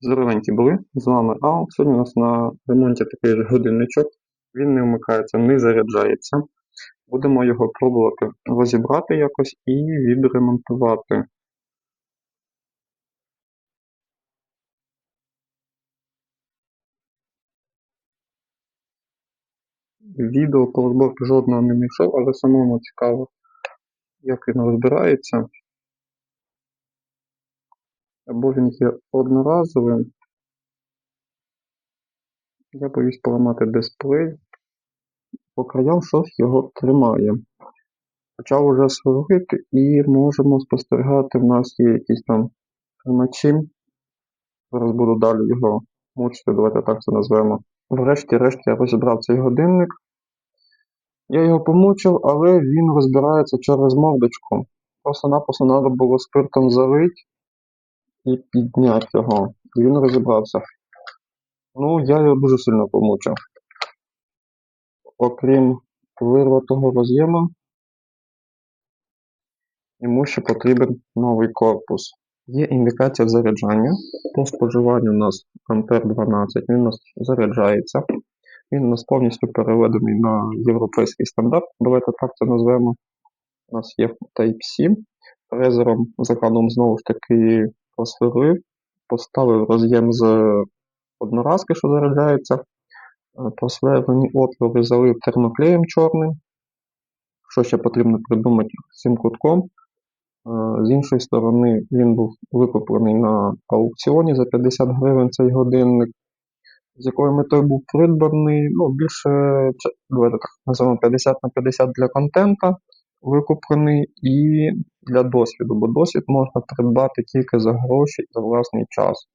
Здоровенькі були, з вами Ал. Сьогодні у нас на ремонті такий же годинничок. Він не вмикається, не заряджається. Будемо його пробувати розібрати якось і відремонтувати. Відео по розборку жодного не знайшов, але самому цікаво, як він розбирається. Або він є одноразовим. Я боюсь поламати дисплей. По краям щось його тримає. Почав уже сверлити і можемо спостерігати, в нас є якісь там тримачі. Зараз буду далі його мучити, давайте так це назвемо. Врешті-решт я розібрав цей годинник. Я його помучив, але він розбирається через мордочку. Просто-напросто треба було спиртом залить і підняти його. І він розібрався. Ну, я його дуже сильно помучив. Окрім вирватого роз'єму, йому ще потрібен новий корпус. Є індикація заряджання. По споживанню у нас Ампер 12, він у нас заряджається. Він у нас повністю переведений на європейський стандарт. Давайте так це назвемо. У нас є Type-C. Фрезером закладом знову ж таки просверлив, поставив роз'єм з одноразки, що заряджається. Е, Просверлені отвори залив термоклеєм чорним. Що ще потрібно придумати цим кутком? Е, З іншої сторони, він був викуплений на аукціоні за 50 гривень цей годинник. З якою метою був придбаний, ну, більше, давайте так називаємо 50 на 50 для контента викуплений і для досвіду, бо досвід можна придбати тільки за гроші і за власний час.